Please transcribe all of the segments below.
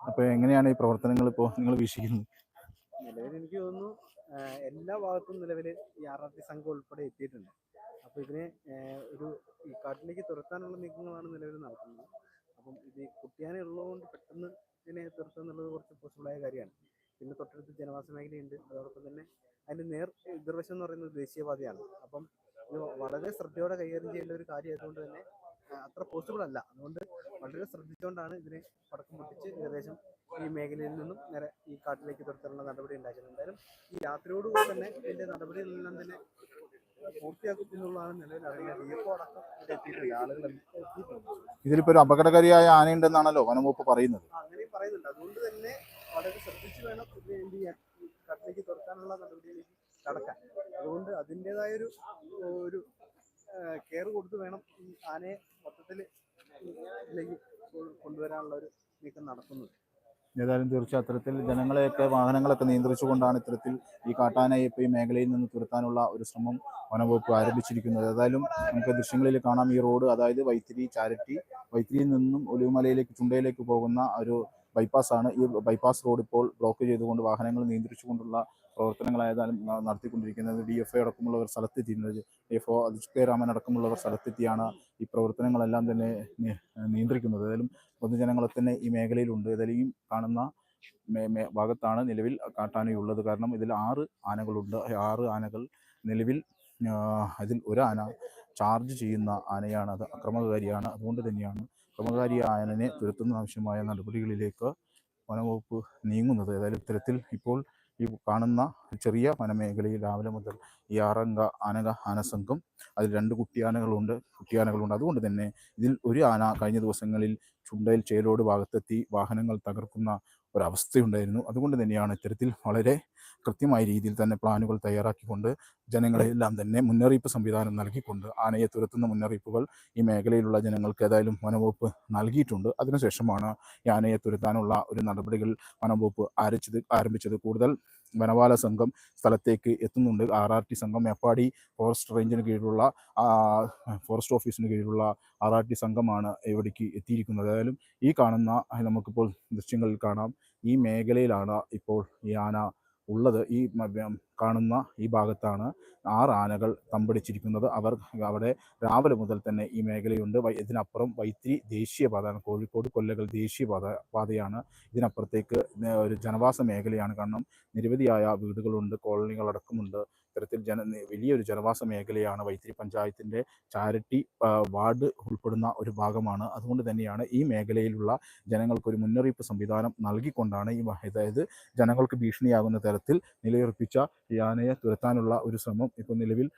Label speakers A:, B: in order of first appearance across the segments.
A: അപ്പോൾ എങ്ങനെയാണ് ഈ പ്രവർത്തനങ്ങൾ ഇപ്പോൾ നിങ്ങൾ വീക്ഷിക്കുന്നത്?
B: നിലവിൽ എനിക്ക് തോന്നുന്നു എല്ലാ ഭാഗത്തും നിലവിൽ ഈ ആർ ആർ ടി സംഘം ഉൾപ്പെടെ എത്തിയിട്ടുണ്ട്. അപ്പോൾ ഇതിനെ ഒരു ഈ കാട്ടിലേക്ക് തുരത്താനുള്ള നീക്കങ്ങളാണ് നിലവിൽ നടക്കുന്നത് അപ്പം ഇത് കുട്ടിയാനുള്ളതുകൊണ്ട് പെട്ടെന്ന് ഇതിനെ തീർക്കുക എന്നുള്ളത് കുറച്ച് പോസിബിളായ കാര്യമാണ്. പിന്നെ തൊട്ടടുത്ത് ജനവാസ മേഖലയുണ്ട്. അതോടൊപ്പം തന്നെ അതിന്റെ നേർ എതിർവശം എന്ന് പറയുന്നത് ദേശീയപാതയാണ്. അപ്പം ഇത് വളരെ ശ്രദ്ധയോടെ കൈകാര്യം ചെയ്യേണ്ട ഒരു കാര്യം ആയതുകൊണ്ട് തന്നെ അത്ര പോസിബിൾ അല്ല. അതുകൊണ്ട് വളരെ ശ്രദ്ധിച്ചുകൊണ്ടാണ് ഇതിനെ പടക്കം പൊട്ടിച്ച് ഏകദേശം ഈ മേഖലയിൽ നിന്നും നേരെ ഈ കാട്ടിലേക്ക് തുരത്താനുള്ള നടപടി ഉണ്ടാക്കുന്നത് എന്തായാലും ഈ രാത്രിയോടുകൂടി തന്നെ ഇതിന്റെ നടപടികളെല്ലാം തന്നെ എത്തിയിട്ടുണ്ട്.
A: ഒരു അപകടകാരിയായ ആനയുണ്ടെന്നാണല്ലോ വനംവകുപ്പ് പറയുന്നത്.
B: അതുകൊണ്ട് തന്നെ വളരെ ശ്രദ്ധിച്ചു വേണം ഇത് ഈ കാട്ടിലേക്ക് തുറക്കാനുള്ള നടപടിയിലേക്ക് കടക്കാൻ അതുകൊണ്ട് അതിന്റെതായ ഒരു ഒരു കെയർ കൊടുത്ത് വേണം ഈ ആനയെ മൊത്തത്തിൽ ഇതിലേക്ക് കൊണ്ടുവരാനുള്ള ഒരു നീക്കം നടത്തുന്നത്.
A: ഏതായാലും തീർച്ചയായും ജനങ്ങളെയൊക്കെ വാഹനങ്ങളൊക്കെ നിയന്ത്രിച്ചുകൊണ്ടാണ് ഇത്തരത്തിൽ ഈ കാട്ടാനയെ ഇപ്പോൾ ഈ മേഖലയിൽ നിന്ന് തുരത്താനുള്ള ഒരു ശ്രമം വനംവകുപ്പ് ആരംഭിച്ചിരിക്കുന്നത്. ഏതായാലും നമുക്ക് ദൃശ്യങ്ങളിൽ കാണാം ഈ റോഡ് അതായത് വൈത്തിരി ചാരറ്റി വൈത്തിരിയിൽ നിന്നും ഒലിവുമലയിലേക്ക് ചുണ്ടയിലേക്ക് പോകുന്ന ഒരു ബൈപ്പാസ് ആണ് ഈ ബൈപ്പാസ് റോഡ് ഇപ്പോൾ ബ്ലോക്ക് ചെയ്തുകൊണ്ട് വാഹനങ്ങൾ നിയന്ത്രിച്ചുകൊണ്ടുള്ള പ്രവർത്തനങ്ങളായതാലും നടത്തിക്കൊണ്ടിരിക്കുന്നത് ഡി എഫ് ഐ അടക്കമുള്ളവർ സ്ഥലത്തെത്തിയിരുന്നത്. D F O Ajith K Raman അടക്കമുള്ളവർ സ്ഥലത്തെത്തിയാണ് ഈ പ്രവർത്തനങ്ങളെല്ലാം തന്നെ നിയന്ത്രിക്കുന്നത്. ഏതായാലും പൊതുജനങ്ങളെ തന്നെ ഈ മേഖലയിലുണ്ട്. ഏതായാലും കാണുന്ന ഭാഗത്താണ് നിലവിൽ കാട്ടാനയുള്ളത്. കാരണം ഇതിൽ ആറ് ആനകളുണ്ട്. ആറ് ആനകൾ നിലവിൽ അതിൽ ഒരു ആന ചാർജ് ചെയ്യുന്ന ആനയാണ്. അത് അക്രമകാരിയാണ്. അതുകൊണ്ട് തന്നെയാണ് അക്രമകാരി ആനനെ തുരത്തുന്ന ആവശ്യമായ നടപടികളിലേക്ക് വനംവകുപ്പ് നീങ്ങുന്നത്. ഏതായാലും ഇത്തരത്തിൽ ഇപ്പോൾ ഈ കാണുന്ന ചെറിയ വനമേഖലയിൽ രാവിലെ മുതൽ ഈ ആറംഗ ആനക ആനസംഘം അതിൽ രണ്ട് കുട്ടിയാനകളുണ്ട് കുട്ടിയാനകളുണ്ട്. അതുകൊണ്ട് തന്നെ ഇതിൽ ഒരു ആന കഴിഞ്ഞ ദിവസങ്ങളിൽ ചുണ്ടയിൽ ചേലോട് ഭാഗത്തെത്തി വാഹനങ്ങൾ തകർക്കുന്ന ഒരവസ്ഥയുണ്ടായിരുന്നു. അതുകൊണ്ട് തന്നെയാണ് ഇത്തരത്തിൽ വളരെ കൃത്യമായ രീതിയിൽ തന്നെ പ്ലാനുകൾ തയ്യാറാക്കിക്കൊണ്ട് ജനങ്ങളെല്ലാം തന്നെ മുന്നറിയിപ്പ് സംവിധാനം നൽകിക്കൊണ്ട് ആനയെ തുരത്തുന്ന മുന്നറിയിപ്പുകൾ ഈ മേഖലയിലുള്ള ജനങ്ങൾക്ക് ഏതായാലും വനംവകുപ്പ് നൽകിയിട്ടുണ്ട്. അതിനുശേഷമാണ് ഈ ആനയെ തുരത്താനുള്ള ഒരു നടപടികൾ വനംവകുപ്പ് ആരംഭിച്ചത് ആരംഭിച്ചത്. കൂടുതൽ വനപാല സംഘം സ്ഥലത്തേക്ക് എത്തുന്നുണ്ട്. ആർ ആർ ടി സംഘം മേപ്പാടി ഫോറസ്റ്റ് റേഞ്ചിന് കീഴിലുള്ള ഫോറസ്റ്റ് ഓഫീസിന് കീഴിലുള്ള ആർ ആർ ടി സംഘമാണ് ഇവിടേക്ക് എത്തിയിരിക്കുന്നത്. ഏതായാലും ഈ കാണുന്ന നമുക്കിപ്പോൾ ദൃശ്യങ്ങളിൽ കാണാം. ഈ മേഖലയിലാണ് ഇപ്പോൾ ഈ ആന ഉള്ളത് ഈ കാണുന്ന ഈ ഭാഗത്താണ് ആറ് ആനകൾ തമ്പടിച്ചിരിക്കുന്നത്. അവർ അവിടെ രാവിലെ മുതൽ തന്നെ ഈ മേഖലയുണ്ട്. ഇതിനപ്പുറം വൈത്തിരി ദേശീയപാതയാണ് കോഴിക്കോട് കൊല്ലകൾ ദേശീയപാത പാതയാണ്. ഇതിനപ്പുറത്തേക്ക് ഒരു ജനവാസ മേഖലയാണ്. കാരണം നിരവധിയായ വീടുകളുണ്ട് കോളനികളടക്കമുണ്ട്. ഇത്തരത്തിൽ ജന വലിയൊരു ജനവാസ മേഖലയാണ് വൈത്തിരി പഞ്ചായത്തിന്റെ ചാരിറ്റി വാർഡ് ഉൾപ്പെടുന്ന ഒരു ഭാഗമാണ്. അതുകൊണ്ട് തന്നെയാണ് ഈ മേഖലയിലുള്ള ജനങ്ങൾക്കൊരു മുന്നറിയിപ്പ് സംവിധാനം നൽകിക്കൊണ്ടാണ് ഈ അതായത് ജനങ്ങൾക്ക് ഭീഷണിയാകുന്ന തരത്തിൽ നിലയുറപ്പിച്ച യാനയെ തുരത്താനുള്ള ഒരു ശ്രമം ഇപ്പോൾ നിലവിൽ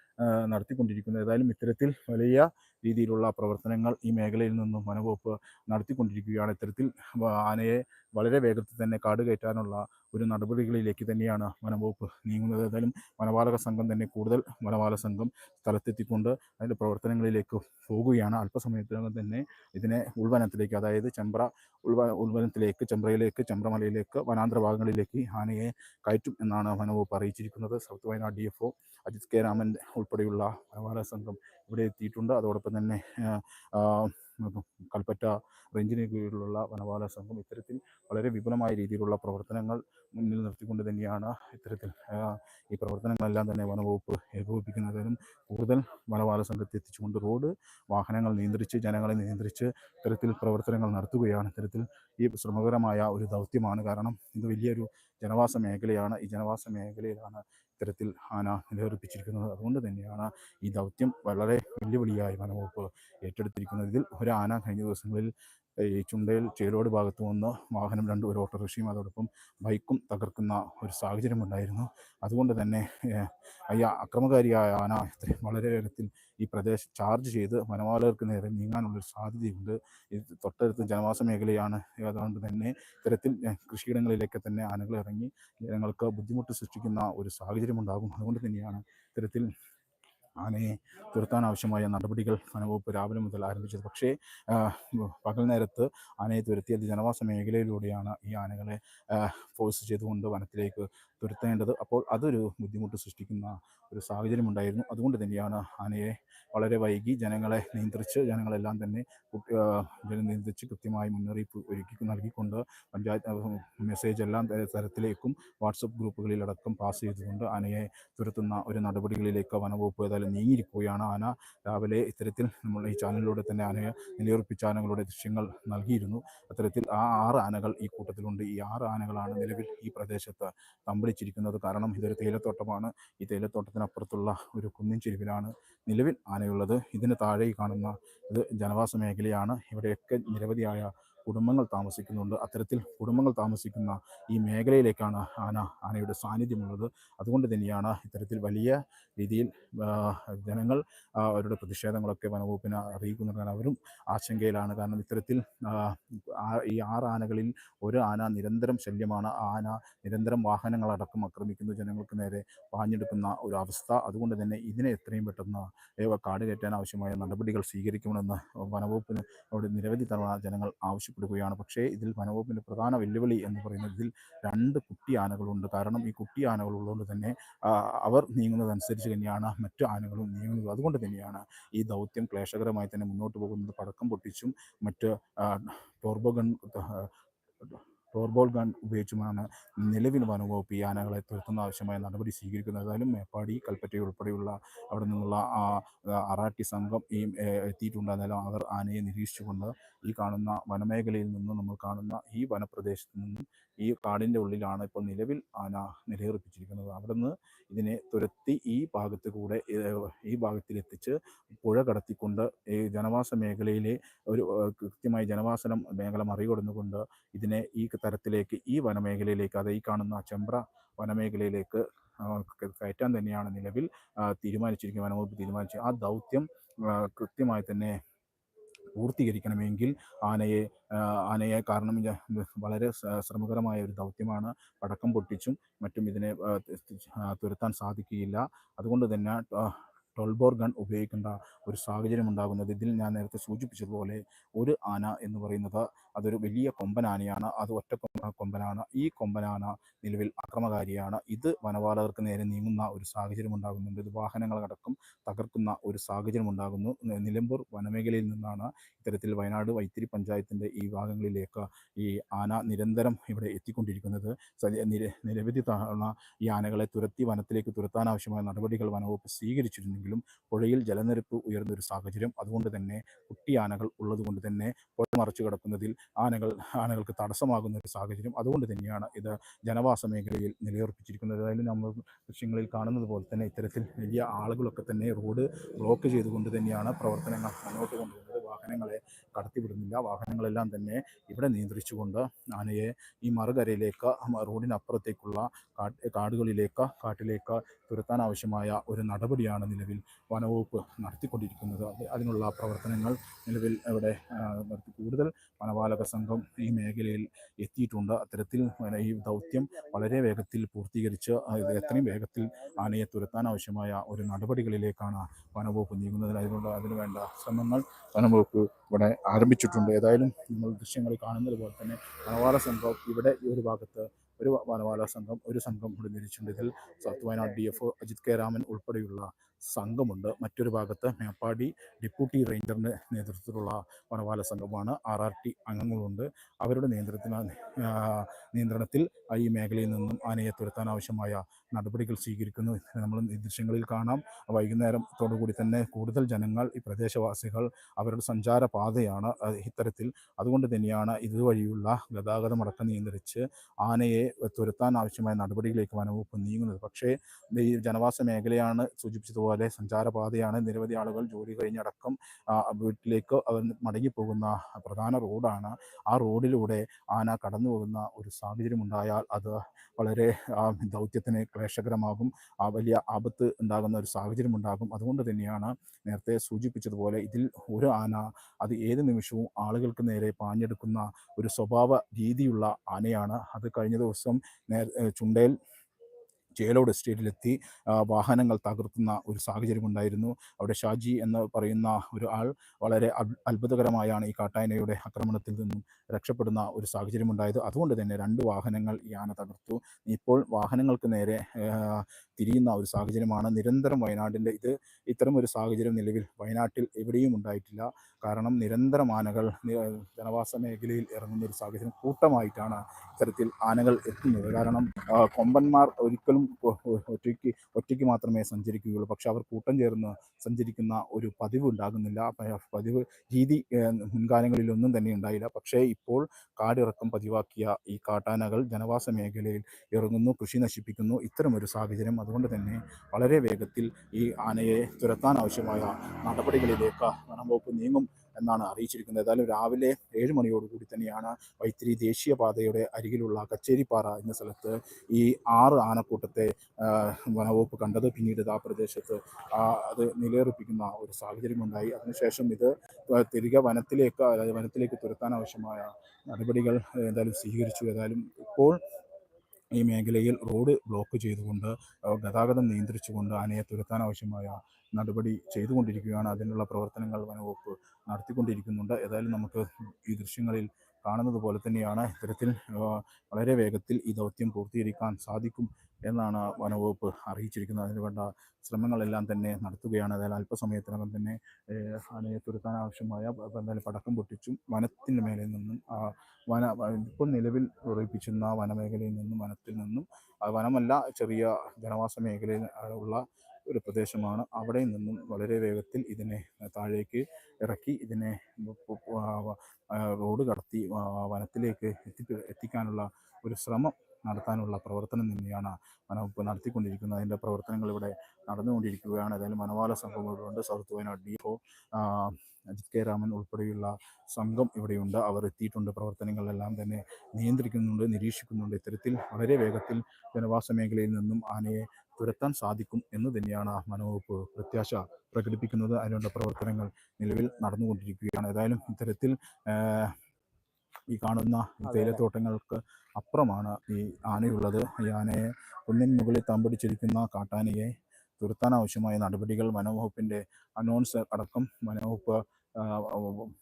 A: നടത്തിക്കൊണ്ടിരിക്കുന്നു. നടത്തിക്കൊണ്ടിരിക്കുന്നത് ഏതായാലും ഇത്തരത്തിൽ വലിയ രീതിയിലുള്ള പ്രവർത്തനങ്ങൾ ഈ മേഖലയിൽ നിന്നും വനവകുപ്പ് നടത്തിക്കൊണ്ടിരിക്കുകയാണ്. ഇത്തരത്തിൽ ആനയെ വളരെ വേഗത്തിൽ തന്നെ കാട് കയറ്റാനുള്ള ഒരു നടപടികളിലേക്ക് തന്നെയാണ് വനംവകുപ്പ് നീങ്ങുന്നത്. ഏതായാലും വനപാലക സംഘം തന്നെ കൂടുതൽ വനപാല സംഘം സ്ഥലത്തെത്തിക്കൊണ്ട് അതിന്റെ പ്രവർത്തനങ്ങളിലേക്ക് പോകുകയാണ്. അല്പസമയത്തിനകം തന്നെ ഇതിനെ ഉൾവനത്തിലേക്ക് അതായത് ചെമ്പ്ര ഉൾവ ഉൾവനത്തിലേക്ക് ചെമ്പ്രയിലേക്ക് ചെമ്പ്രമലയിലേക്ക് വനാന്തര ഭാഗങ്ങളിലേക്ക് ആനയെ കയറ്റും എന്നാണ് വനംവകുപ്പ് അറിയിച്ചിരിക്കുന്നത്. South Wayanad D F O Ajith K Raman ഉൾപ്പെടെയുള്ള വനപാല സംഘം ഇവിടെ എത്തിയിട്ടുണ്ട്. അതോടൊപ്പം തന്നെ കൽപ്പറ്റ റേഞ്ചിന് കീഴിലുള്ള വനപാല സംഘം ഇത്തരത്തിൽ വളരെ വിപുലമായ രീതിയിലുള്ള പ്രവർത്തനങ്ങൾ മുന്നിൽ നിർത്തിക്കൊണ്ട് തന്നെയാണ് ഇത്തരത്തിൽ ഈ പ്രവർത്തനങ്ങളെല്ലാം തന്നെ വനവകുപ്പ് ഏകോപിപ്പിക്കുന്നതിനും കൂടുതൽ വനപാല സംഘത്തെ എത്തിച്ചുകൊണ്ട് റോഡ് വാഹനങ്ങൾ നിയന്ത്രിച്ച് ജനങ്ങളെ നിയന്ത്രിച്ച് ഇത്തരത്തിൽ പ്രവർത്തനങ്ങൾ നടത്തുകയാണ്. ഇത്തരത്തിൽ ഈ ശ്രമകരമായ ഒരു ദൗത്യമാണ്. കാരണം ഇത് വലിയൊരു ജനവാസ മേഖലയാണ്. ഈ ജനവാസ മേഖലയിലാണ് ഇത്തരത്തിൽ ആന നിലയുറപ്പിച്ചിരിക്കുന്നത് അതുകൊണ്ട് തന്നെയാണ് ഈ ദൗത്യം വളരെ വെല്ലുവിളിയായി വനവകുപ്പ് ഏറ്റെടുത്തിരിക്കുന്നത്. ഇതിൽ ഒരു ആന കഴിഞ്ഞ ദിവസങ്ങളിൽ ഈ ചുണ്ടയിൽ ചേലോട് ഭാഗത്തു നിന്ന് വാഹനം രണ്ട് ഒരു ഓട്ടോറിക്ഷയും അതോടൊപ്പം ബൈക്കും തകർക്കുന്ന ഒരു സാഹചര്യം ഉണ്ടായിരുന്നു. അതുകൊണ്ട് തന്നെ ഈ അക്രമകാരിയായ ആന വളരെ വേഗത്തിൽ ഈ പ്രദേശം ചാർജ് ചെയ്ത് വനപാലകർക്ക് നേരെ നീങ്ങാനുള്ളൊരു സാധ്യതയുണ്ട്. ഇത് തൊട്ടടുത്ത് ജനവാസ മേഖലയാണ്. അതുകൊണ്ട് തന്നെ ഇത്തരത്തിൽ കൃഷിയിടങ്ങളിലേക്ക് തന്നെ ആനകൾ ഇറങ്ങി ജനങ്ങൾക്ക് ബുദ്ധിമുട്ട് സൃഷ്ടിക്കുന്ന ഒരു സാഹചര്യം ഉണ്ടാകും. അതുകൊണ്ട് തന്നെയാണ് ഇത്തരത്തിൽ ആനയെ തുരത്താൻ ആവശ്യമായ നടപടികൾ വനവകുപ്പ് രാവിലെ മുതൽ ആരംഭിച്ചത്. പക്ഷേ പകൽ നേരത്ത് ആനയെ തുരത്തിയത് ജനവാസ മേഖലയിലൂടെയാണ് ഈ ആനകളെ ഫോഴ്സ് ചെയ്തുകൊണ്ട് വനത്തിലേക്ക് തുരത്തേണ്ടത്. അപ്പോൾ അതൊരു ബുദ്ധിമുട്ട് സൃഷ്ടിക്കുന്ന ഒരു സാഹചര്യം ഉണ്ടായിരുന്നു അതുകൊണ്ട് തന്നെയാണ് ആനയെ വളരെ വൈകി ജനങ്ങളെ നിയന്ത്രിച്ച് ജനങ്ങളെല്ലാം തന്നെ ജനം നിയന്ത്രിച്ച് കൃത്യമായി മുന്നറിയിപ്പ് ഒരുക്കി നൽകിക്കൊണ്ട് പഞ്ചായത്ത് മെസ്സേജ് എല്ലാം തര- തരത്തിലേക്കും വാട്സപ്പ് ഗ്രൂപ്പുകളിലടക്കം പാസ് ചെയ്തുകൊണ്ട് ആനയെ തുരത്തുന്ന ഒരു നടപടികളിലേക്ക് വനവകുപ്പ് ഏതായാലും നീങ്ങിയിരിക്കുകയാണ്. ആന രാവിലെ ഇത്തരത്തിൽ നമ്മൾ ഈ ചാനലിലൂടെ തന്നെ ആനയെ നിലയുറപ്പിച്ച ആനകളുടെ ദൃശ്യങ്ങൾ നൽകിയിരുന്നു. അത്തരത്തിൽ ആ ആറ് ആനകൾ ഈ കൂട്ടത്തിലുണ്ട്. ഈ ആറ് ആനകളാണ് നിലവിൽ ഈ പ്രദേശത്ത് തമ്പടിച്ചിരിക്കുന്നത് കാരണം ഇതൊരു തേയിലത്തോട്ടമാണ്. ഈ തേയിലത്തോട്ടത്തിനപ്പുറത്തുള്ള ഒരു കുന്നിൻ ചെരുവിലാണ് നിലവിൽ ആനയുള്ളത്. ഇതിന് താഴെ കാണുന്ന ഇത് ജനവാസ മേഖലയാണ്. ഇവിടെയൊക്കെ നിരവധിയായ കുടുംബങ്ങൾ താമസിക്കുന്നുണ്ട്. അത്തരത്തിൽ കുടുംബങ്ങൾ താമസിക്കുന്ന ഈ മേഖലയിലേക്കാണ് ആന ആനയുടെ സാന്നിധ്യമുള്ളത്. അതുകൊണ്ട് തന്നെയാണ് ഇത്തരത്തിൽ വലിയ രീതിയിൽ ജനങ്ങൾ അവരുടെ പ്രതിഷേധങ്ങളൊക്കെ വനവകുപ്പിനെ അറിയിക്കുന്നുണ്ട്. കാരണം അവരും ആശങ്കയിലാണ്. കാരണം ഇത്തരത്തിൽ ഈ ആറ് ആനകളിൽ ഒരു ആന നിരന്തരം ശല്യമാണ്. ആന നിരന്തരം വാഹനങ്ങളടക്കം ആക്രമിക്കുന്നു. ജനങ്ങൾക്ക് നേരെ പാഞ്ഞെടുക്കുന്ന ഒരു അവസ്ഥ അതുകൊണ്ട് തന്നെ ഇതിനെ എത്രയും പെട്ടെന്ന് കാട് കയറ്റാൻ ആവശ്യമായ നടപടികൾ സ്വീകരിക്കണമെന്ന് വനവകുപ്പിന് അവിടെ നിരവധി തവണ ജനങ്ങൾ ആവശ്യപ്പെടുകയാണ്. പക്ഷേ ഇതിൽ വനവകുപ്പിന്റെ പ്രധാന വെല്ലുവിളി എന്ന് പറയുന്നത് ഇതിൽ രണ്ട് കുട്ടി ആനകളുണ്ട്. കാരണം ഈ കുട്ടി ആനകളുള്ളതുകൊണ്ട് തന്നെ അവർ നീങ്ങുന്നതനുസരിച്ച് തന്നെയാണ്. മറ്റു ആനകളും നീങ്ങുന്നത് അതുകൊണ്ട് തന്നെയാണ് ഈ ദൗത്യം ക്ലേശകരമായി തന്നെ മുന്നോട്ട് പോകുന്നത്. പടക്കം പൊട്ടിച്ചും മറ്റ് ടോർബോ ഗൺ ടോർബോൾ ഗൺ ഉപയോഗിച്ചുമാണ് നിലവിൽ വനംവകുപ്പ് ഈ ആനകളെ തുരത്തുന്ന ആവശ്യമായ നടപടി സ്വീകരിക്കുന്നത്. ഏതായാലും മേപ്പാടി കൽപ്പറ്റ ഉൾപ്പെടെയുള്ള അവിടെ നിന്നുള്ള ആ അറാട്ടി സംഘം ഈ എത്തിയിട്ടുണ്ടായിരുന്നാലും അവർ ആനയെ നിരീക്ഷിച്ചുകൊണ്ട് ഈ കാണുന്ന വനമേഖലയിൽ നിന്നും നമ്മൾ കാണുന്ന ഈ വനപ്രദേശത്ത് നിന്നും ഈ കാടിന്റെ ഉള്ളിലാണ് ഇപ്പോൾ നിലവിൽ ആന നിലയുറപ്പിച്ചിരിക്കുന്നത്. അവിടെ നിന്ന് ഇതിനെ തുരത്തി ഈ ഭാഗത്ത് കൂടെ ഈ ഭാഗത്തിലെത്തിച്ച് പുഴ കടത്തിക്കൊണ്ട് ഈ ജനവാസ മേഖലയിലെ ഒരു കൃത്യമായി ജനവാസനം മേഖല മറികടന്നുകൊണ്ട് ഇതിനെ ഈ തരത്തിലേക്ക് ഈ വനമേഖലയിലേക്ക് അത് ഈ കാണുന്ന ചെമ്പ്ര വനമേഖലയിലേക്ക് കയറ്റാൻ തന്നെയാണ് നിലവിൽ തീരുമാനിച്ചിരിക്കുന്നത് വനവകുപ്പ് തീരുമാനിച്ചത്. ആ ദൗത്യം കൃത്യമായി തന്നെ പൂർത്തീകരിക്കണമെങ്കിൽ ആനയെ ആനയെ കാരണം വളരെ ശ്രമകരമായ ഒരു ദൗത്യമാണ്. പടക്കം പൊട്ടിച്ചും മറ്റും ഇതിനെ തുരത്താൻ സാധിക്കുകയില്ല. അതുകൊണ്ട് തന്നെ ടോൾബോർ ഗൺ ഉപയോഗിക്കേണ്ട ഒരു സാഹചര്യം ഉണ്ടാകുന്നത് ഇതിൽ ഞാൻ നേരത്തെ സൂചിപ്പിച്ചതുപോലെ ഒരു ആന എന്ന് പറയുന്നത് അതൊരു വലിയ കൊമ്പനാനയാണ് അത് ഒറ്റ കൊമ്പ- കൊമ്പനാണ്. ഈ കൊമ്പനാന നിലവിൽ അക്രമകാരിയാണ്. ഇത് വനപാലകർക്ക് നേരെ നീങ്ങുന്ന ഒരു സാഹചര്യം ഉണ്ടാകുന്നുണ്ട്. ഇത് വാഹനങ്ങളടക്കം തകർക്കുന്ന ഒരു സാഹചര്യം ഉണ്ടാകുന്നു. നിലമ്പൂർ വനമേഖലയിൽ നിന്നാണ് ഇത്തരത്തിൽ വയനാട് വൈത്തിരി പഞ്ചായത്തിന്റെ ഈ ഭാഗങ്ങളിലേക്ക് ഈ ആന നിരന്തരം ഇവിടെ എത്തിക്കൊണ്ടിരിക്കുന്നത്. നിരവധി തവണ ഈ ആനകളെ തുരത്തി വനത്തിലേക്ക് തുരത്താൻ ആവശ്യമായ നടപടികൾ വനവകുപ്പ് സ്വീകരിച്ചിരുന്നെങ്കിലും പുഴയിൽ ജലനിരപ്പ് ഉയർന്ന ഒരു സാഹചര്യം. അതുകൊണ്ട് തന്നെ കുട്ടി ആനകൾ ഉള്ളതുകൊണ്ട് തന്നെ പുഴ മറച്ചു കിടക്കുന്നതിൽ ആനകൾ ആനകൾക്ക് തടസ്സമാകുന്ന ഒരു സാഹചര്യം. അതുകൊണ്ട് തന്നെയാണ് ഇത് ജനവാസ മേഖലയിൽ നിലയുറപ്പിച്ചിരിക്കുന്നത്. അതായത് നമ്മൾ ദൃശ്യങ്ങളിൽ കാണുന്നത് പോലെ തന്നെ ഇത്തരത്തിൽ വലിയ ആളുകളൊക്കെ തന്നെ റോഡ് ബ്ലോക്ക് ചെയ്തുകൊണ്ട് തന്നെയാണ് പ്രവർത്തനങ്ങൾ മുന്നോട്ട് കൊണ്ടുപോകുന്നത് വാഹനങ്ങളെ കടത്തിവിടുന്നില്ല. വാഹനങ്ങളെല്ലാം തന്നെ ഇവിടെ നിയന്ത്രിച്ചുകൊണ്ട് ആനയെ ഈ മറുകരയിലേക്ക് റോഡിനപ്പുറത്തേക്കുള്ള കാട്ടുകളിലേക്ക് കാട്ടിലേക്ക് തുരത്താൻ ആവശ്യമായ ഒരു നടപടിയാണ് നിലവിൽ വനവകുപ്പ് നടത്തിക്കൊണ്ടിരിക്കുന്നത്. അതിനുള്ള പ്രവർത്തനങ്ങൾ നിലവിൽ ഇവിടെ കൂടുതൽ വനപാലക സംഘം ഈ മേഖലയിൽ എത്തിയിട്ടുണ്ട്. അത്തരത്തിൽ ഈ ദൗത്യം വളരെ വേഗത്തിൽ പൂർത്തീകരിച്ച് എത്രയും വേഗത്തിൽ ആനയെ തുരത്താൻ ആവശ്യമായ ഒരു നടപടികളിലേക്കാണ് വനവകുപ്പ് നീങ്ങുന്നത്. അതിനുള്ള അതിനു വേണ്ട ശ്രമങ്ങൾ വനവകുപ്പ് ഇവിടെ ആരംഭിച്ചിട്ടുണ്ട്. ഏതായാലും നിങ്ങൾ ദൃശ്യങ്ങൾ കാണുന്നത് പോലെ തന്നെ വനപാല സംഘം ഇവിടെ ഈ ഒരു ഭാഗത്ത് ഒരു വനപാല സംഘം ഒരു സംഘം ഇവിടെ നിരിച്ചിട്ടുണ്ട്. ഇതിൽ south D F Ajith K Raman ഉൾപ്പെടെയുള്ള സംഘമുണ്ട്. മറ്റൊരു ഭാഗത്ത് മേപ്പാടി ഡെപ്യൂട്ടി റേഞ്ചറിന്റെ നേതൃത്വത്തിലുള്ള വനപാല സംഘമാണ് ആർ ആർ ടി അംഗങ്ങളുണ്ട്. അവരുടെ നിയന്ത്രണത്തിന് നിയന്ത്രണത്തിൽ ഈ മേഖലയിൽ നിന്നും ആനയെ തുരത്താൻ ആവശ്യമായ നടപടികൾ സ്വീകരിക്കുന്നു. നമ്മൾ ദൃശ്യങ്ങളിൽ കാണാം. വൈകുന്നേരത്തോടു കൂടി തന്നെ കൂടുതൽ ജനങ്ങൾ ഈ പ്രദേശവാസികൾ അവരുടെ സഞ്ചാര പാതയാണ് ഇത്തരത്തിൽ അതുകൊണ്ട് തന്നെയാണ് ഇതുവഴിയുള്ള ഗതാഗതമടക്കം നിയന്ത്രിച്ച് ആനയെ തുരത്താൻ ആവശ്യമായ നടപടികളിലേക്ക് വനവകുപ്പ് നീങ്ങുന്നത്. പക്ഷേ ഈ ജനവാസ മേഖലയാണ് സൂചിപ്പിച്ചതുപോലെ സഞ്ചാരപാതയാണ്. നിരവധി ആളുകൾ ജോലി കഴിഞ്ഞടക്കം വീട്ടിലേക്ക് അവർ മടങ്ങിപ്പോകുന്ന പ്രധാന റോഡാണ്. ആ റോഡിലൂടെ ആന കടന്നു പോകുന്ന ഒരു സാഹചര്യം ഉണ്ടായാൽ അത് വളരെ ദൗത്യത്തിന് ക്ലേശകരമാകും ആ വലിയ ആപത്ത് ഉണ്ടാകുന്ന ഒരു സാഹചര്യം ഉണ്ടാകും. അതുകൊണ്ട് തന്നെയാണ് നേരത്തെ സൂചിപ്പിച്ചതുപോലെ ഇതിൽ ഒരു ആന അത് ഏത് നിമിഷവും ആളുകൾക്ക് നേരെ പാഞ്ഞെടുക്കുന്ന ഒരു സ്വഭാവ രീതിയുള്ള ആനയാണ്. അത് കഴിഞ്ഞ ദിവസം ചുണ്ടയിൽ ചുണ്ടേൽ ചേലോട് എസ്റ്റേറ്റിലെത്തി വാഹനങ്ങൾ തകർക്കുന്ന ഒരു സാഹചര്യം ഉണ്ടായിരുന്നു അവിടെ ഷാജി എന്ന് പറയുന്ന ഒരു ആൾ വളരെ അത്ഭുതകരമായാണ് ഈ കാട്ടായനയുടെ ആക്രമണത്തിൽ നിന്നും രക്ഷപ്പെടുന്ന ഒരു സാഹചര്യം ഉണ്ടായത് അതുകൊണ്ട് തന്നെ രണ്ട് വാഹനങ്ങൾ ഈ ആന തകർത്തു. ഇപ്പോൾ വാഹനങ്ങൾക്ക് നേരെ തിരിയുന്ന ഒരു സാഹചര്യമാണ്. നിരന്തരം വയനാടിന്റെ ഇത് ഇത്തരം ഒരു സാഹചര്യം നിലവിൽ വയനാട്ടിൽ എവിടെയും ഉണ്ടായിട്ടില്ല. കാരണം നിരന്തരം ആനകൾ ജനവാസ മേഖലയിൽ ഇറങ്ങുന്ന ഒരു സാഹചര്യം കൂട്ടമായിട്ടാണ് ഇത്തരത്തിൽ ആനകൾ എത്തുന്നത്. കാരണം കൊമ്പന്മാർ ഒരിക്കലും ഒ- ഒറ്റയ്ക്ക് ഒറ്റയ്ക്ക് മാത്രമേ സഞ്ചരിക്കുകയുള്ളൂ. പക്ഷെ അവർ കൂട്ടം ചേർന്ന് സഞ്ചരിക്കുന്ന ഒരു പതിവ് ഉണ്ടാകുന്നില്ല. പതിവ് രീതി മുൻകാലങ്ങളിലൊന്നും തന്നെ ഉണ്ടായില്ല. പക്ഷേ ഇപ്പോൾ കാടിറക്കം പതിവാക്കിയ ഈ കാട്ടാനകൾ ജനവാസ മേഖലയിൽ ഇറങ്ങുന്നു കൃഷി നശിപ്പിക്കുന്നു. ഇത്തരമൊരു സാഹചര്യം അതുകൊണ്ട് തന്നെ വളരെ വേഗത്തിൽ ഈ ആനയെ തുരത്താൻ ആവശ്യമായ നടപടികളിലേക്ക് വനം വകുപ്പ് നീങ്ങും. എന്നാണ് അറിയിച്ചിരിക്കുന്നത്. ഏതായാലും രാവിലെ ഏഴ് മണിയോടുകൂടി തന്നെയാണ് വൈത്തിരി ദേശീയപാതയുടെ അരികിലുള്ള കച്ചേരിപ്പാറ എന്ന സ്ഥലത്ത് ഈ ആറ് ആനക്കൂട്ടത്തെ വനവകുപ്പ് കണ്ടത്. പിന്നീട് ആ പ്രദേശത്ത് അത് നിലയുറപ്പിക്കുന്ന ഒരു സാഹചര്യമുണ്ടായി. അതിനുശേഷം ഇത് തിരികെ വനത്തിലേക്ക് വനത്തിലേക്ക് തുരത്താനാവശ്യമായ നടപടികൾ ഏതായാലും സ്വീകരിച്ചു. ഏതായാലും ഇപ്പോൾ ഈ മേഖലയിൽ റോഡ് ബ്ലോക്ക് ചെയ്തുകൊണ്ട് ഗതാഗതം നിയന്ത്രിച്ചുകൊണ്ട് ആനയെ തുരത്താൻ ആവശ്യമായ നടപടി ചെയ്തുകൊണ്ടിരിക്കുകയാണ്. അതിനുള്ള പ്രവർത്തനങ്ങൾ വനവകുപ്പ് നടത്തിക്കൊണ്ടിരിക്കുന്നുണ്ട്. ഏതായാലും നമുക്ക് ഈ ദൃശ്യങ്ങളിൽ കാണുന്നത് പോലെ തന്നെയാണ്. ഇത്തരത്തിൽ വളരെ വേഗത്തിൽ ഈ ദൗത്യം പൂർത്തീകരിക്കാൻ സാധിക്കും എന്നാണ് വനവകുപ്പ് അറിയിച്ചിരിക്കുന്നത്. അതിന് വേണ്ട ശ്രമങ്ങളെല്ലാം തന്നെ നടത്തുകയാണ്. അതായത് അല്പസമയത്തിനകം തന്നെ ആനയെ തുരത്താൻ ആവശ്യമായ എന്തായാലും പടക്കം പൊട്ടിച്ചും വനത്തിന്റെ മേലെ നിന്നും ആ വന ഇപ്പോൾ നിലവിൽ ഉറപ്പിച്ചിരുന്ന വനമേഖലയിൽ നിന്നും വനത്തിൽ നിന്നും വനമല്ല ചെറിയ ജനവാസ മേഖലയിൽ ഉള്ള ഒരു പ്രദേശമാണ്. അവിടെ നിന്നും വളരെ വേഗത്തിൽ ഇതിനെ താഴേക്ക് ഇറക്കി ഇതിനെ റോഡ് കടത്തി വനത്തിലേക്ക് എത്തി എത്തിക്കാനുള്ള ഒരു ശ്രമം നടത്താനുള്ള പ്രവർത്തനം തന്നെയാണ് വനവകുപ്പ് നടത്തിക്കൊണ്ടിരിക്കുന്നത്. അതിന്റെ പ്രവർത്തനങ്ങൾ ഇവിടെ നടന്നുകൊണ്ടിരിക്കുകയാണ്. ഏതായാലും വനപാല ഇവിടെയുണ്ട് south Wayanad D O Ajith K Raman ഉൾപ്പെടെയുള്ള സംഘം ഇവിടെയുണ്ട്. അവർ എത്തിയിട്ടുണ്ട്. പ്രവർത്തനങ്ങളെല്ലാം തന്നെ നിയന്ത്രിക്കുന്നുണ്ട് നിരീക്ഷിക്കുന്നുണ്ട്. ഇത്തരത്തിൽ വളരെ വേഗത്തിൽ ജനവാസ മേഖലയിൽ നിന്നും ആനയെ തുരത്താൻ സാധിക്കും എന്ന് തന്നെയാണ് വനവകുപ്പ് പ്രത്യാശ പ്രകടിപ്പിക്കുന്നത്. അതിനുള്ള പ്രവർത്തനങ്ങൾ നിലവിൽ നടന്നുകൊണ്ടിരിക്കുകയാണ്. ഏതായാലും ഇത്തരത്തിൽ ഈ കാണുന്ന തേയിലത്തോട്ടങ്ങൾക്ക് അപ്പുറമാണ് ഈ ആനയുള്ളത്. ഈ ആനയെ കുന്നിൻ മുകളിൽ തമ്പടിച്ചിരിക്കുന്ന കാട്ടാനയെ തുരത്താൻ ആവശ്യമായ നടപടികൾ വനവകുപ്പിന്റെ അനൗൺസ് അടക്കം വനവകുപ്പ്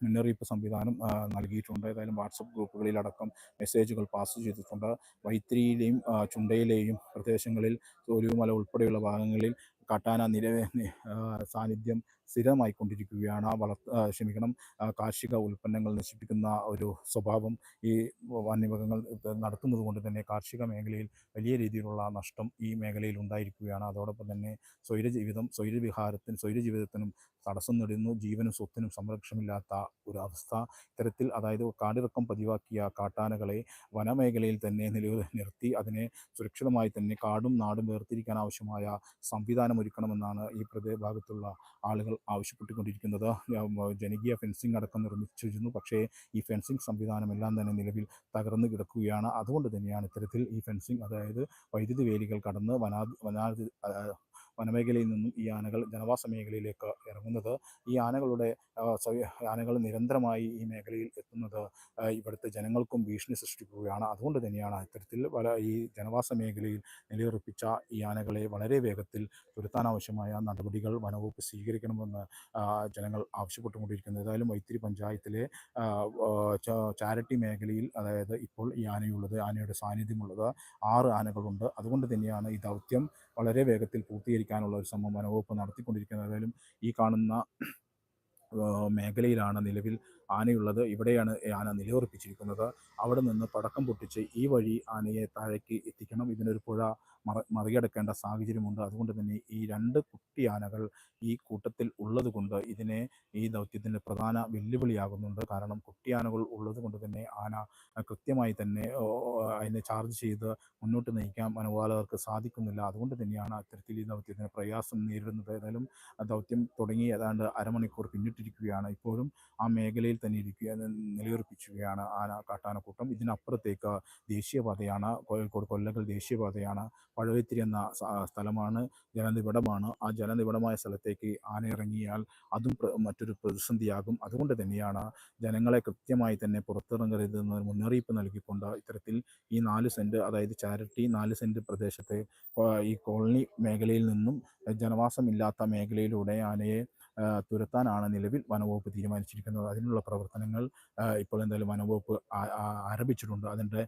A: മുന്നറിയിപ്പ് സംവിധാനം നൽകിയിട്ടുണ്ട്. ഏതായാലും വാട്സപ്പ് ഗ്രൂപ്പുകളിലടക്കം മെസ്സേജുകൾ പാസ് ചെയ്തിട്ടുണ്ട്. വൈത്തിരിയിലെയും ചുണ്ടയിലെയും പ്രദേശങ്ങളിൽ തോലുമല ഉൾപ്പെടെയുള്ള ഭാഗങ്ങളിൽ കാട്ടാന നിര സാന്നിധ്യം സ്ഥിരമായിക്കൊണ്ടിരിക്കുകയാണ്. വള ക്ഷമിക്കണം കാർഷിക ഉൽപ്പന്നങ്ങൾ നശിപ്പിക്കുന്ന ഒരു സ്വഭാവം ഈ വന്യമൃഗങ്ങൾ നടത്തുന്നത് കൊണ്ട് തന്നെ കാർഷിക മേഖലയിൽ വലിയ രീതിയിലുള്ള നഷ്ടം ഈ മേഖലയിൽ ഉണ്ടായിരിക്കുകയാണ്. അതോടൊപ്പം തന്നെ സ്വൈര സ്വൈരജീവിതം സ്വൈരവിഹാരത്തിന് സ്വൈരജീവിതത്തിനും തടസ്സം നേടുന്നു. ജീവനും സ്വത്തിനും സംരക്ഷണമില്ലാത്ത ഒരു അവസ്ഥ. ഇത്തരത്തിൽ അതായത് കാടിറക്കം പതിവാക്കിയ കാട്ടാനകളെ വനമേഖലയിൽ തന്നെ നിലവിൽ നിർത്തി അതിനെ സുരക്ഷിതമായി തന്നെ കാടും നാടും വേർതിരിക്കാൻ ആവശ്യമായ സംവിധാനം ഒരുക്കണമെന്നാണ് ഈ പ്രദേ ഭാഗത്തുള്ള ആളുകൾ ആവശ്യപ്പെട്ടുകൊണ്ടിരിക്കുന്നത്. ജനകീയ ഫെൻസിംഗ് അടക്കം നിർമ്മിച്ചിരുന്നു. പക്ഷേ ഈ ഫെൻസിംഗ് സംവിധാനമെല്ലാം തന്നെ നിലവിൽ തകർന്നു കിടക്കുകയാണ്. അതുകൊണ്ട് തന്നെയാണ് ഇത്തരത്തിൽ ഈ ഫെൻസിംഗ് അതായത് വൈദ്യുതി വേലികൾ കടന്ന് വനാ വനാതി ആ, വനമേഖലയിൽ നിന്നും ഈ ആനകൾ ജനവാസ മേഖലയിലേക്ക് ഇറങ്ങുന്നത്. ഈ ആനകളുടെ ആനകൾ നിരന്തരമായി ഈ മേഖലയിൽ എത്തുന്നത് ഇവിടുത്തെ ജനങ്ങൾക്കും ഭീഷണി സൃഷ്ടിക്കുകയാണ്. അതുകൊണ്ട് തന്നെയാണ് ഇത്തരത്തിൽ പല ഈ ജനവാസ മേഖലയിൽ നിലയുറപ്പിച്ച ഈ ആനകളെ വളരെ വേഗത്തിൽ തുരുത്താനാവശ്യമായ നടപടികൾ വനവകുപ്പ് സ്വീകരിക്കണമെന്ന് ജനങ്ങൾ ആവശ്യപ്പെട്ടുകൊണ്ടിരിക്കുന്നത്. ഏതായാലും വൈത്തിരി പഞ്ചായത്തിലെ ചാരിറ്റി മേഖലയിൽ അതായത് ഇപ്പോൾ ഈ ആനയുള്ളത് ആനയുടെ സാന്നിധ്യമുള്ളത് ആറ് ആനകളുണ്ട്. അതുകൊണ്ട് തന്നെയാണ് ഈ ദൗത്യം വളരെ വേഗത്തിൽ പൂർത്തീകരിക്കാനുള്ള ഒരു ശ്രമം വനവകുപ്പ് നടത്തിക്കൊണ്ടിരിക്കുന്നത്. ഏതായാലും ഈ കാണുന്ന മേഖലയിലാണ് നിലവിൽ ആനയുള്ളത്. ഇവിടെയാണ് ആന നിലയുറപ്പിച്ചിരിക്കുന്നത്. അവിടെ നിന്ന് പടക്കം പൊട്ടിച്ച് ഈ വഴി ആനയെ താഴേക്ക് എത്തിക്കണം. ഇതിനൊരു പുഴ മറ മറികടക്കേണ്ട സാഹചര്യമുണ്ട്. അതുകൊണ്ട് തന്നെ ഈ രണ്ട് കുട്ടി ആനകൾ ഈ കൂട്ടത്തിൽ ഉള്ളതുകൊണ്ട് ഇതിനെ ഈ ദൗത്യത്തിന്റെ പ്രധാന വെല്ലുവിളിയാകുന്നുണ്ട്. കാരണം കുട്ടിയാനകൾ ഉള്ളത് കൊണ്ട് തന്നെ ആന കൃത്യമായി തന്നെ അതിനെ ചാർജ് ചെയ്ത് മുന്നോട്ട് നയിക്കാൻ വനപാലകർക്ക് സാധിക്കുന്നില്ല. അതുകൊണ്ട് തന്നെയാണ് അത്തരത്തിൽ ഈ ദൗത്യത്തിന് പ്രയാസം നേരിടുന്നത്. ഏതായാലും ദൗത്യം തുടങ്ങി ഏതാണ്ട് അരമണിക്കൂർ പിന്നിട്ടിരിക്കുകയാണ്. ഇപ്പോഴും ആ മേഖലയിൽ തന്നെ ഇരിക്കുക നിലയുറപ്പിക്കുകയാണ് ആന കാട്ടാനക്കൂട്ടം. ഇതിനപ്പുറത്തേക്ക് ദേശീയപാതയാണ് കോഴിക്കോട് കൊല്ലങ്ങൾ ദേശീയപാതയാണ് പഴവത്തിരി എന്ന സ്ഥലമാണ്. ജലനിബിഡമാണ്. ആ ജലനിബിഡമായ സ്ഥലത്തേക്ക് ആന ഇറങ്ങിയാൽ അതും മറ്റൊരു പ്രതിസന്ധിയാകും. അതുകൊണ്ട് തന്നെയാണ് ജനങ്ങളെ കൃത്യമായി തന്നെ പുറത്തിറങ്ങരുതെന്ന് മുന്നറിയിപ്പ് നൽകിക്കൊണ്ട് ഇത്തരത്തിൽ ഈ നാല് സെന്റ് അതായത് ചാരിറ്റി നാല് സെന്റ് പ്രദേശത്തെ ഈ കോളനി മേഖലയിൽ നിന്നും ജനവാസമില്ലാത്ത മേഖലയിലൂടെ ആനയെ തുരത്താനാണ് നിലവിൽ വനംവകുപ്പ് തീരുമാനിച്ചിരിക്കുന്നത്. അതിനുള്ള പ്രവർത്തനങ്ങൾ ഇപ്പോൾ എന്തായാലും വനംവകുപ്പ് ആരംഭിച്ചിട്ടുണ്ട്. അതിന്റെ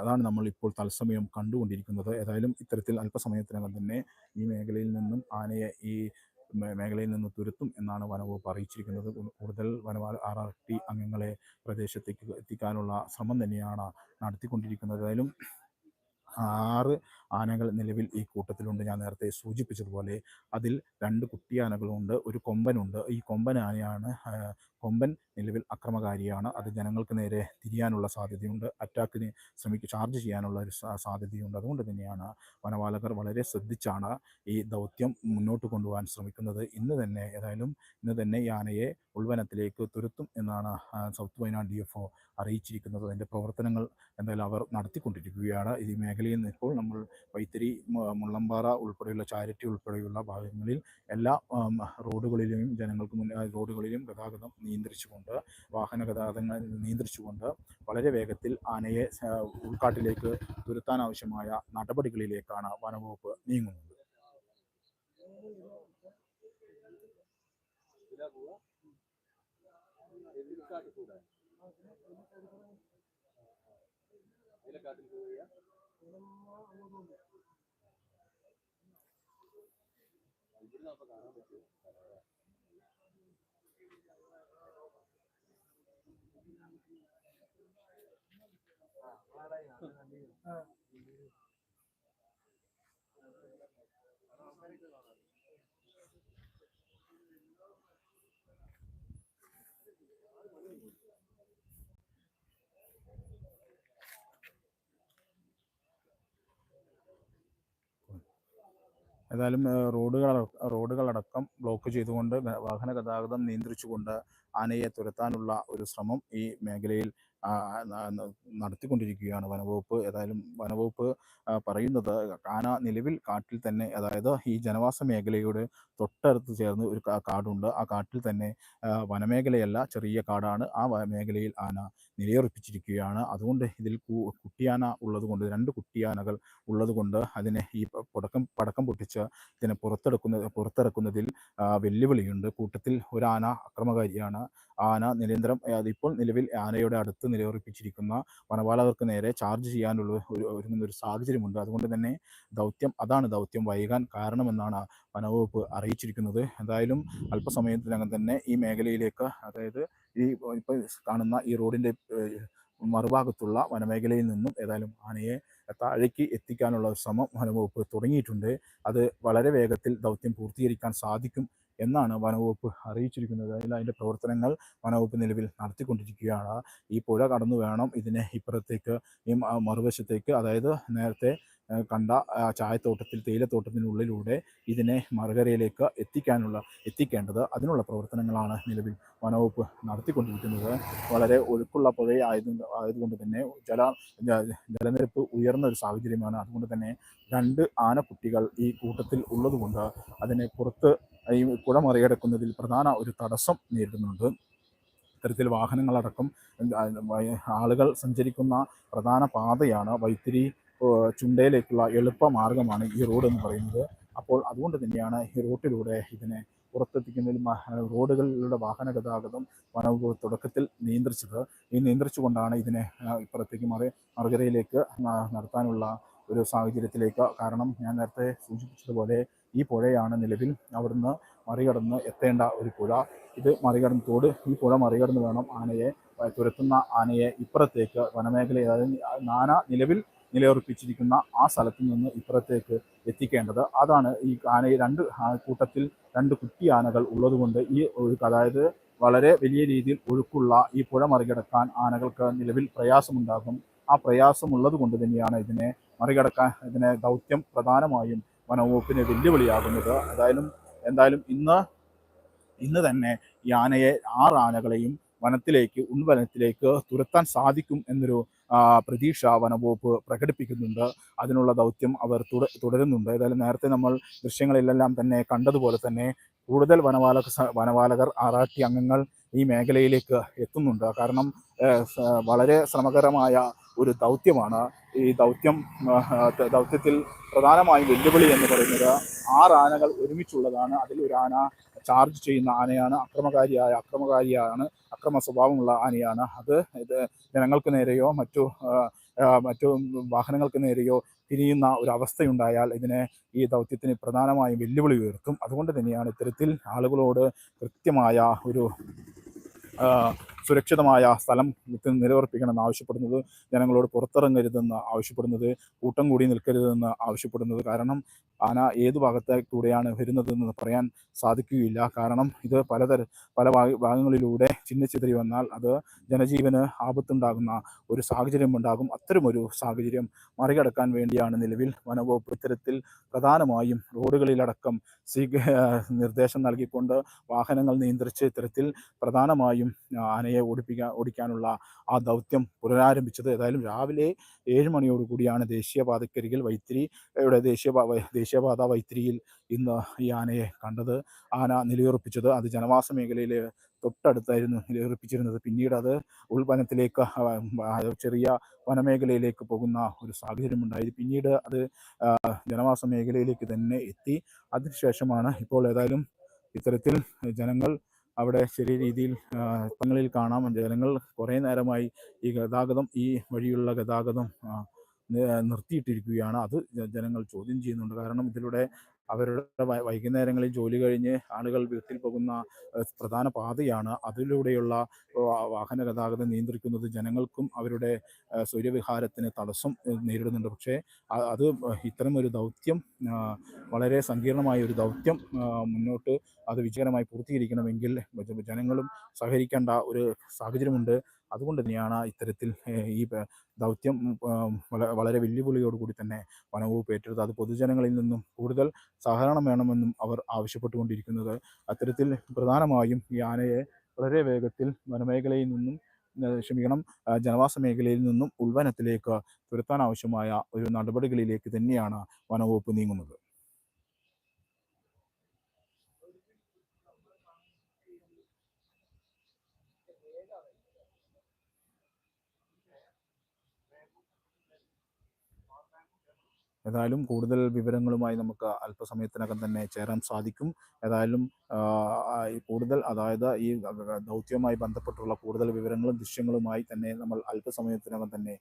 A: അതാണ് നമ്മൾ ഇപ്പോൾ തത്സമയം കണ്ടുകൊണ്ടിരിക്കുന്നത്. ഏതായാലും ഇത്തരത്തിൽ അല്പസമയത്തിനകം തന്നെ ഈ മേഖലയിൽ നിന്നും ആനയെ ഈ മേഖലയിൽ നിന്ന് തുരുത്തും എന്നാണ് വനംവകുപ്പ് അറിയിച്ചിരിക്കുന്നത്. കൂടുതൽ വനപാല ആർ ആർ ടി അംഗങ്ങളെ പ്രദേശത്തേക്ക് എത്തിക്കാനുള്ള ശ്രമം തന്നെയാണ് നടത്തിക്കൊണ്ടിരിക്കുന്നത്. ഏതായാലും ആറ് ആനകൾ നിലവിൽ ഈ കൂട്ടത്തിലുണ്ട്. ഞാൻ നേരത്തെ സൂചിപ്പിച്ചതുപോലെ അതിൽ രണ്ട് കുട്ടിയാനകളുണ്ട് ഒരു കൊമ്പനുണ്ട്. ഈ കൊമ്പൻ ആനയാണ് കൊമ്പൻ നിലവിൽ അക്രമകാരിയാണ്. അത് ജനങ്ങൾക്ക് നേരെ തിരിയാനുള്ള സാധ്യതയുണ്ട്. അറ്റാക്കിന് ശ്രമിക്കുക ചാർജ് ചെയ്യാനുള്ള ഒരു സാധ്യതയുണ്ട്. അതുകൊണ്ട് തന്നെയാണ് വനപാലകർ വളരെ ശ്രദ്ധിച്ചാണ് ഈ ദൗത്യം മുന്നോട്ട് കൊണ്ടുപോകാൻ ശ്രമിക്കുന്നത്. ഇന്ന് തന്നെ ഏതായാലും ഇന്ന് തന്നെ ഈ ആനയെ ഉൾവനത്തിലേക്ക് തുരുത്തും എന്നാണ് south Wayanad D F O അറിയിച്ചിരിക്കുന്നത്. അതിന്റെ പ്രവർത്തനങ്ങൾ എന്തായാലും അവർ നടത്തിക്കൊണ്ടിരിക്കുകയാണ്. ഈ മേഖലയിൽ നിന്ന് ഇപ്പോൾ നമ്മൾ വൈത്തിരി മുള്ളമ്പാറ ഉൾപ്പെടെയുള്ള ചാരിറ്റി ഉൾപ്പെടെയുള്ള ഭാഗങ്ങളിൽ എല്ലാ റോഡുകളിലും ജനങ്ങൾക്ക് മുന്നിൽ റോഡുകളിലും ഗതാഗതം നിയന്ത്രിച്ചുകൊണ്ട് വാഹന ഗതാഗതങ്ങൾ നിയന്ത്രിച്ചുകൊണ്ട് വളരെ വേഗത്തിൽ ആനയെ ഉൾക്കാട്ടിലേക്ക് തുരുത്താനാവശ്യമായ നടപടികളിലേക്കാണ് വനംവകുപ്പ് നീങ്ങുന്നത്. ഏതായാലും റോഡുകൾ റോഡുകളടക്കം ബ്ലോക്ക് ചെയ്തുകൊണ്ട് വാഹന ഗതാഗതം നിയന്ത്രിച്ചുകൊണ്ട് ആനയെ തുരത്താനുള്ള ഒരു ശ്രമം ഈ മേഖലയിൽ നടത്തിക്കൊണ്ടിരിക്കുകയാണ് വനവകുപ്പ്. ഏതായാലും വനവകുപ്പ് പറയുന്നത് ആന നിലവിൽ കാട്ടിൽ തന്നെ അതായത് ഈ ജനവാസ മേഖലയുടെ തൊട്ടടുത്ത് ചേർന്ന് ഒരു കാടുണ്ട്. ആ കാട്ടിൽ തന്നെ വനമേഖലയല്ല ചെറിയ കാടാണ്. ആ മേഖലയിൽ ആന നിലയുറപ്പിച്ചിരിക്കുകയാണ്. അതുകൊണ്ട് ഇതിൽ കുട്ടിയാന ഉള്ളതുകൊണ്ട് രണ്ട് കുട്ടിയാനകൾ ഉള്ളതുകൊണ്ട് അതിനെ ഈ പുടക്കം പടക്കം പൊട്ടിച്ച് ഇതിനെ പുറത്തെടുക്കുന്ന പുറത്തിറക്കുന്നതിൽ വെല്ലുവിളിയുണ്ട്. കൂട്ടത്തിൽ ഒരു ആന അക്രമകാരിയാണ്. ആന നിരന്തരം അതിപ്പോൾ നിലവിൽ ആനയുടെ അടുത്ത് നിലയുറപ്പിച്ചിരിക്കുന്ന വനപാലകർക്ക് നേരെ ചാർജ് ചെയ്യാനുള്ള ഒരു ഒരു സാഹചര്യമുണ്ട്. അതുകൊണ്ട് തന്നെ ദൗത്യം അതാണ് ദൗത്യം. വൈകാൻ കാരണമെന്നാണ് വനവകുപ്പ് അറിയിച്ചിരിക്കുന്നത്. എന്തായാലും അല്പസമയത്തിനകം തന്നെ ഈ മേഖലയിലേക്ക് അതായത് ഈ ഇപ്പോൾ കാണുന്ന ഈ റോഡിന്റെ മറുഭാഗത്തുള്ള വനമേഖലയിൽ നിന്നും ഏതായാലും ആനയെ താഴേക്ക് എത്തിക്കാനുള്ള ശ്രമം വനംവകുപ്പ് തുടങ്ങിയിട്ടുണ്ട്. അത് വളരെ വേഗത്തിൽ ദൗത്യം പൂർത്തീകരിക്കാൻ സാധിക്കും എന്നാണ് വനവകുപ്പ് അറിയിച്ചിരിക്കുന്നത്. അതിൽ അതിന്റെ പ്രവർത്തനങ്ങൾ വനവകുപ്പ് നിലവിൽ നടത്തിക്കൊണ്ടിരിക്കുകയാണ്. ഈ പുഴ കടന്നു വേണം ഇതിനെ ഇപ്പുറത്തേക്ക് ഈ മറുവശത്തേക്ക്. അതായത് നേരത്തെ കണ്ട ചായത്തോട്ടത്തിൽ തേയിലത്തോട്ടത്തിനുള്ളിലൂടെ ഇതിനെ മറുകരയിലേക്ക് എത്തിക്കാനുള്ള എത്തിക്കേണ്ടത് അതിനുള്ള പ്രവർത്തനങ്ങളാണ് നിലവിൽ വനവകുപ്പ് നടത്തിക്കൊണ്ടിരിക്കുന്നത്. വളരെ ഒഴുക്കുള്ള പുഴയായത് ആയത് ആയതുകൊണ്ട് തന്നെ ജല ജലനിരപ്പ് ഉയർന്ന ഒരു സാഹചര്യമാണ്. അതുകൊണ്ട് തന്നെ രണ്ട് ആനക്കുട്ടികൾ ഈ കൂട്ടത്തിൽ ഉള്ളതുകൊണ്ട് അതിനെ പുറത്ത് ഈ പുഴ മറികടക്കുന്നതിൽ പ്രധാന ഒരു തടസ്സം നേരിടുന്നുണ്ട്. ഇത്തരത്തിൽ വാഹനങ്ങളടക്കം ആളുകൾ സഞ്ചരിക്കുന്ന പ്രധാന പാതയാണ് വൈത്തിരി ചുണ്ടയിലേക്കുള്ള എളുപ്പ മാർഗമാണ് ഈ റോഡ് എന്ന് പറയുന്നത്. അപ്പോൾ അതുകൊണ്ട് തന്നെയാണ് ഈ റോട്ടിലൂടെ ഇതിനെ പുറത്തെത്തിക്കുന്നതിൽ റോഡുകളിലൂടെ വാഹന ഗതാഗതം വനവകുപ്പ് തുടക്കത്തിൽ നിയന്ത്രിച്ചത്. ഈ നിയന്ത്രിച്ചുകൊണ്ടാണ് ഇതിനെ ഇപ്പുറത്തേക്ക് മറി മറുകരയിലേക്ക് നടത്താനുള്ള ഒരു സാഹചര്യത്തിലേക്ക് കാരണം ഞാൻ നേരത്തെ സൂചിപ്പിച്ചതുപോലെ ഈ പുഴയാണ് നിലവിൽ അവിടുന്ന് മറികടന്ന് എത്തേണ്ട ഒരു പുഴ. ഇത് മറികടന്ന് തോട് ഈ പുഴ മറികടന്ന് വേണം ആനയെ തുരത്തുന്ന ആനയെ ഇപ്പുറത്തേക്ക് വനമേഖല നാന നിലവിൽ നിലയുറപ്പിച്ചിരിക്കുന്ന ആ സ്ഥലത്ത് നിന്ന് ഇപ്പുറത്തേക്ക് എത്തിക്കേണ്ടത്. അതാണ് ഈ ആനയെ രണ്ട് കൂട്ടത്തിൽ രണ്ട് കുട്ടി ആനകൾ ഉള്ളതുകൊണ്ട് ഈ ഒഴുക്ക് അതായത് വളരെ വലിയ രീതിയിൽ ഒഴുക്കുള്ള ഈ പുഴ മറികടക്കാൻ ആനകൾക്ക് നിലവിൽ പ്രയാസമുണ്ടാകും. ആ പ്രയാസമുള്ളത് കൊണ്ട് തന്നെയാണ് ഇതിനെ മറികടക്കാൻ ഇതിനെ ദൗത്യം പ്രധാനമായും വനവകുപ്പിന് വെല്ലുവിളിയാകുന്നത്. ഏതായാലും എന്തായാലും ഇന്ന് ഇന്ന് തന്നെ ഈ ആനയെ ആറ് ആനകളെയും വനത്തിലേക്ക് ഉൾവനത്തിലേക്ക് തുരത്താൻ സാധിക്കും എന്നൊരു പ്രതീക്ഷ വനംവകുപ്പ് പ്രകടിപ്പിക്കുന്നുണ്ട്. അതിനുള്ള ദൗത്യം അവർ തുട- തുടരുന്നുണ്ട്. ഏതായാലും നേരത്തെ നമ്മൾ ദൃശ്യങ്ങളിലെല്ലാം തന്നെ കണ്ടതുപോലെ തന്നെ കൂടുതൽ വനപാലക വനപാലകർ ആറാട്ടി അംഗങ്ങൾ ഈ മേഖലയിലേക്ക് എത്തുന്നുണ്ട്. കാരണം വളരെ ശ്രമകരമായ ഒരു ദൗത്യമാണ്. ഈ ദൗത്യം ദൗത്യത്തിൽ പ്രധാനമായും വെല്ലുവിളി എന്ന് പറയുന്നത് ആറ് ആനകൾ ഒരുമിച്ചുള്ളതാണ്. അതിൽ ഒരു ആന ചാർജ് ചെയ്യുന്ന ആനയാണ്. അക്രമകാരിയായ അക്രമകാരിയാണ് അക്രമ സ്വഭാവമുള്ള ആനയാണ്. അത് ഇത് ജനങ്ങൾക്ക് നേരെയോ മറ്റു മറ്റു വാഹനങ്ങൾക്ക് നേരെയോ തിരിയുന്ന ഒരു അവസ്ഥയുണ്ടായാൽ ഇതിനെ ഈ ദൗത്യത്തിന് പ്രധാനമായും വെല്ലുവിളി ഉയർത്തും. അതുകൊണ്ട് തന്നെയാണ് ഇത്തരത്തിൽ ആളുകളോട് കൃത്യമായ ഒരു സുരക്ഷിതമായ സ്ഥലം നിലയുറപ്പിക്കണമെന്ന് ആവശ്യപ്പെടുന്നത് ജനങ്ങളോട് പുറത്തിറങ്ങരുതെന്ന് ആവശ്യപ്പെടുന്നത് കൂട്ടം കൂടി നിൽക്കരുതെന്ന് ആവശ്യപ്പെടുന്നത്. കാരണം ആന ഏത് ഭാഗത്തേക്കൂടെയാണ് വരുന്നതെന്ന് പറയാൻ സാധിക്കുകയില്ല. കാരണം ഇത് പലതര പല ഭാഗ- ഭാഗങ്ങളിലൂടെ ചിന്നിച്ചിതറി വന്നാൽ അത് ജനജീവന് ആപത്തുണ്ടാകുന്ന ഒരു സാഹചര്യം ഉണ്ടാകും. അത്തരമൊരു സാഹചര്യം മറികടക്കാൻ വേണ്ടിയാണ് നിലവിൽ വനവകുപ്പ് ഇത്തരത്തിൽ പ്രധാനമായും റോഡുകളിലടക്കം സ്വീക നിർദ്ദേശം നൽകിക്കൊണ്ട് വാഹനങ്ങൾ നിയന്ത്രിച്ച് ഇത്തരത്തിൽ പ്രധാനമായും ആനയെ ഓടിപ്പിക്കാൻ ഓടിക്കാനുള്ള ആ ദൗത്യം പുനരാരംഭിച്ചത് ഏതായാലും രാവിലെ ഏഴ് മണിയോടുകൂടിയാണ് ദേശീയപാതക്കരികിൽ വൈത്തിരിയുടെ ദേശീയ ദേശീയപാത വൈത്തിരിയിൽ ഇന്ന് ഈ ആനയെ കണ്ടത്. ആന നിലയുറപ്പിച്ചത് അത് ജനവാസ മേഖലയിലെ തൊട്ടടുത്തായിരുന്നു നിലയുറപ്പിച്ചിരുന്നത്. പിന്നീട് അത് ഉൾവനത്തിലേക്ക് ചെറിയ വനമേഖലയിലേക്ക് പോകുന്ന ഒരു സാഹചര്യമുണ്ടായി പിന്നീട് അത് ജനവാസ മേഖലയിലേക്ക് തന്നെ എത്തി. അതിനുശേഷമാണ് ഇപ്പോൾ ഏതായാലും ഇത്തരത്തിൽ ജനങ്ങൾ അവിടെ ചെറിയ രീതിയിൽ തങ്ങളിൽ കാണാം. ജനങ്ങൾ കുറേ നേരമായി ഈ ഗതാഗതം ഈ വഴിയുള്ള ഗതാഗതം നിർത്തിയിട്ടിരിക്കുകയാണ്. അത് ജനങ്ങൾ ചോദ്യം ചെയ്യുന്നുണ്ട്. കാരണം ഇതിലൂടെ അവരുടെ വൈകുന്നേരങ്ങളിൽ ജോലി കഴിഞ്ഞ് ആളുകൾ വീട്ടിൽ പോകുന്ന പ്രധാന പാതയാണ്. അതിലൂടെയുള്ള വാഹന ഗതാഗതം നിയന്ത്രിക്കുന്നത് ജനങ്ങൾക്കും അവരുടെ സൂര്യവിഹാരത്തിന് തടസ്സം നേരിടുന്നുണ്ട്. പക്ഷേ അത് ഇത്തരമൊരു ദൗത്യം വളരെ സങ്കീർണമായ ഒരു ദൗത്യം മുന്നോട്ട് അത് വിജയകരമായി പൂർത്തീകരിക്കണമെങ്കിൽ ജനങ്ങളും സഹകരിക്കേണ്ട ഒരു സാഹചര്യമുണ്ട്. അതുകൊണ്ട് തന്നെയാണ് ഇത്തരത്തിൽ ഈ ദൗത്യം വളരെ വെല്ലുവിളിയോടുകൂടി തന്നെ വനവകുപ്പ് ഏറ്റെടുത്ത് അത് പൊതുജനങ്ങളിൽ നിന്നും കൂടുതൽ സഹകരണം വേണമെന്നും അവർ ആവശ്യപ്പെട്ടുകൊണ്ടിരിക്കുന്നത്. അത്തരത്തിൽ പ്രധാനമായും ഈ ആനയെ വളരെ വേഗത്തിൽ വനമേഖലയിൽ നിന്നും ക്ഷമിക്കണം ജനവാസ മേഖലയിൽ നിന്നും ഉൾവനത്തിലേക്ക് തുരത്താൻ ആവശ്യമായ ഒരു നടപടികളിലേക്ക് തന്നെയാണ് വനവകുപ്പ് നീങ്ങുന്നത്. ഏതായാലും കൂടുതൽ വിവരങ്ങളുമായി നമുക്ക് അല്പസമയത്തിനകം തന്നെ ചേരാൻ സാധിക്കും. ഏതായാലും കൂടുതൽ അതായത് ഈ ദൗത്യവുമായി ബന്ധപ്പെട്ടുള്ള കൂടുതൽ വിവരങ്ങളും ദൃശ്യങ്ങളുമായി തന്നെ നമ്മൾ അല്പസമയത്തിനകം തന്നെ